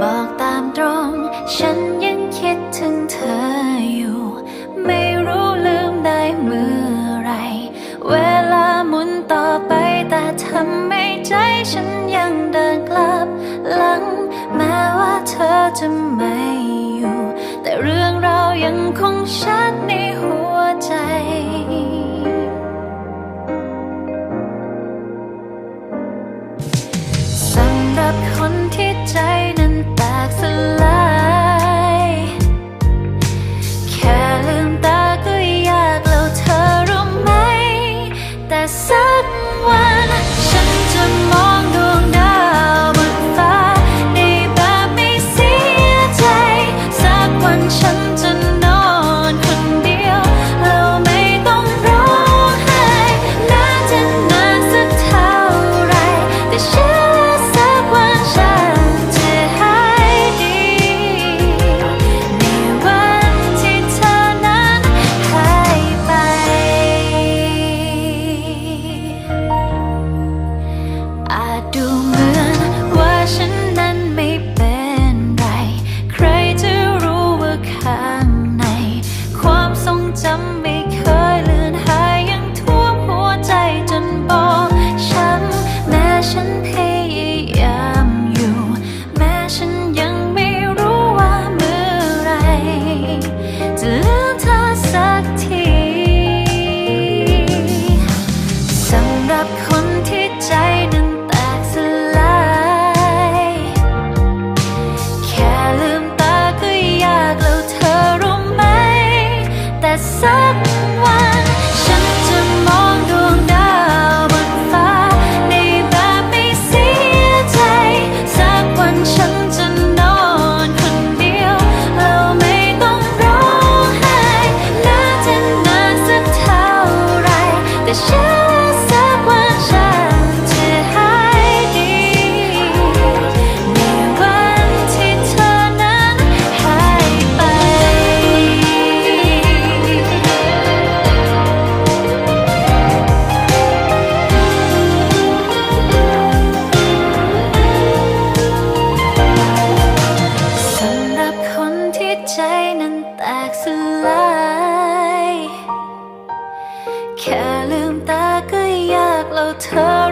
บอกตามตรง ฉันยังคิดถึงเธออยู่ ไม่รู้ลืมได้เมื่อไร เวลาหมุนต่อไปแต่ทำให้ใจฉันยังเดินกลับหลัง แม้ว่าเธอจะไม่อยู่ แต่เรื่องราวยังคงชัดในหัว tell